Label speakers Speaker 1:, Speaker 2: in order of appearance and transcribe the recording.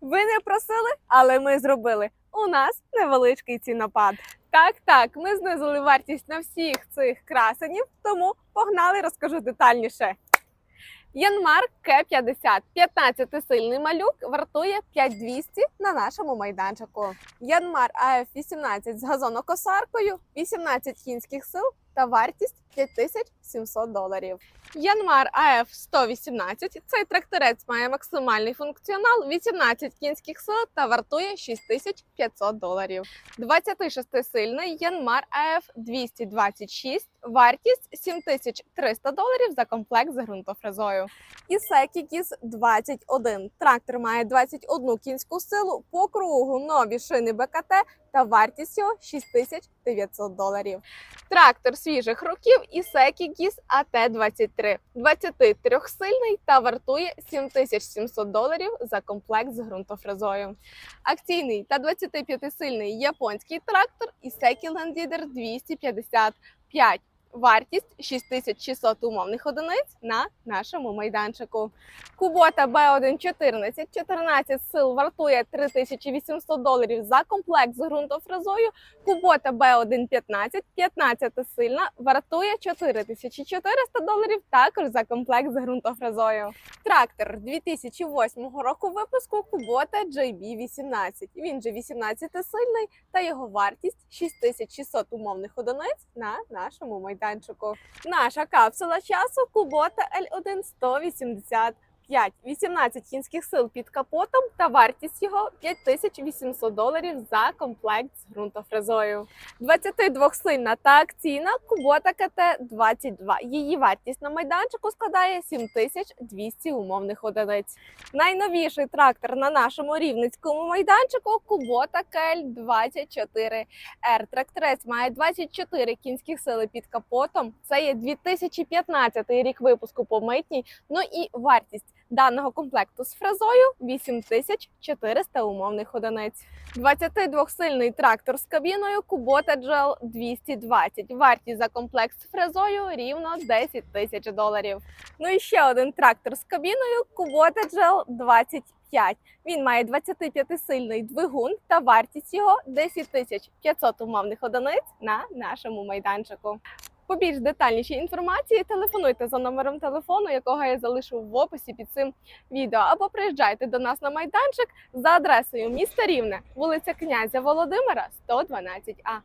Speaker 1: Ви не просили, але ми зробили. У нас невеличкий цінопад. Так, так, ми знизили вартість на всіх цих красенів, тому погнали, розкажу детальніше. Янмар К50 15-сильний малюк вартує 5200 на нашому майданчику. Янмар АФ-18 з газонокосаркою 18 кінських сил та вартість 5700 доларів. Янмар АФ 118 цей тракторець має максимальний функціонал 18 кінських сил та вартує 6500 доларів. 26-сильний Янмар АФ 226 вартість 7300 доларів за комплект з ґрунтофрезою. Ісекі Кіс 21 трактор має 21 кінську силу по кругу нові шини БКТ та вартість його 6900 доларів. Трактор свіжих років Ісекі Гіс АТ-23. 23-сильний та вартує 7700 доларів за комплект з ґрунтофрезою. Акційний та 25-сильний японський трактор Ісекі Ландідер 255. Вартість 6600 умовних одиниць на нашому майданчику. Кубота B114 14 сил вартує 3800 доларів за комплект з ґрунтофрезою. Кубота B115 15 сильна вартує 4400 доларів також за комплект з ґрунтофрезою. Трактор 2008 року випуску Кубота JB18. Він же 18 сильний та його вартість 6600 умовних одиниць на нашому майданчику. Наша капсула часу Кубота L1 185. 18 кінських сил під капотом та вартість його 5800 доларів за комплект з ґрунтофрезою. 22-сильна та акційна Кубота КТ-22. Її вартість на майданчику складає 7200 умовних одиниць. Найновіший трактор на нашому рівницькому майданчику Кубота КЛ-24 Р. Тракторець має 24 кінських сили під капотом. Це є 2015 рік випуску по митній. Ну і вартість даного комплекту з фрезою 8400 умовних одиниць. 22-сильний трактор з кабіною Kubota GL 220. Вартість за комплект з фрезою рівно 10 тисяч доларів. Ну і ще один трактор з кабіною Kubota GL 25. Він має 25-сильний двигун та вартість його 10 тисяч 500 умовних одиниць на нашому майданчику. По більш детальнішій інформації телефонуйте за номером телефону, якого я залишу в описі під цим відео, або приїжджайте до нас на майданчик за адресою міста Рівне, вулиця князя Володимира, 112А.